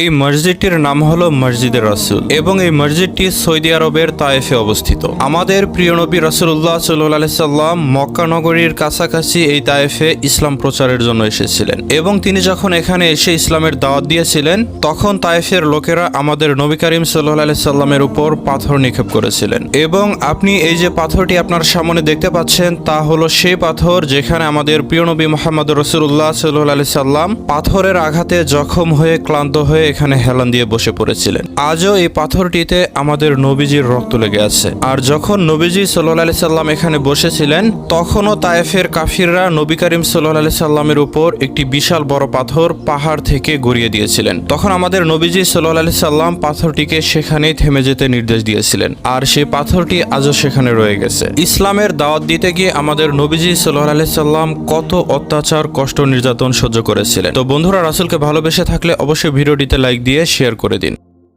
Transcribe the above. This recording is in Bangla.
এই মসজিদটির নাম হলো মসজিদে রাসুল এবং এই মসজিদটি সৌদি আরবের তায়েফে অবস্থিত। আমাদের প্রিয় নবী রাসুল্লাহ সাল্লাহ সাল্লাম মক্কা নগরীর কাছাকাছি এই তায়েফে ইসলাম প্রচারের জন্য এসেছিলেন এবং তিনি যখন এখানে এসে ইসলামের দাওয়াত দিয়েছিলেন, তখন তায়েফের লোকেরা আমাদের নবী করিম সাল্লাহ সাল্লামের উপর পাথর নিক্ষেপ করেছিলেন এবং আপনি এই যে পাথরটি আপনার সামনে দেখতে পাচ্ছেন, তা হলো সেই পাথর যেখানে আমাদের প্রিয় নবী মোহাম্মদ রসুল্লাহ সাল্লাহ সাল্লাম পাথরের আঘাতে জখম হয়ে ক্লান্ত হয়ে এখানে হেলান দিয়ে বসে পড়েছিলেন। আজও এই পাথরটিতে আমাদের নবীজির রক্ত লেগে আছে। আর যখন নবীজি সাল্লাহ সাল্লাম এখানে বসেছিলেন, তখনও তায়েফের কাফিররা নবী করিম সাল্লাহ সাল্লামের উপর একটি বিশাল বড় পাথর পাহাড় থেকে গড়িয়ে দিয়েছিলেন। তখন আমাদের নবীজি সাল্লাহ সাল্লাম পাথরটিকে সেখানেই থেমে যেতে নির্দেশ দিয়েছিলেন। আর সেই পাথরটি আজও সেখানে রয়ে গেছে। ইসলামের দাওয়াত দিতে গিয়ে আমাদের নবীজি সাল্লাহ সাল্লাম কত অত্যাচার, কষ্ট, নির্যাতন সহ্য করেছিলেন। তো বন্ধুরা, রাসুলকে ভালোবেসে থাকলে অবশ্যই ভিডিওটিতে লাইক দিয়ে শেয়ার করে দিন।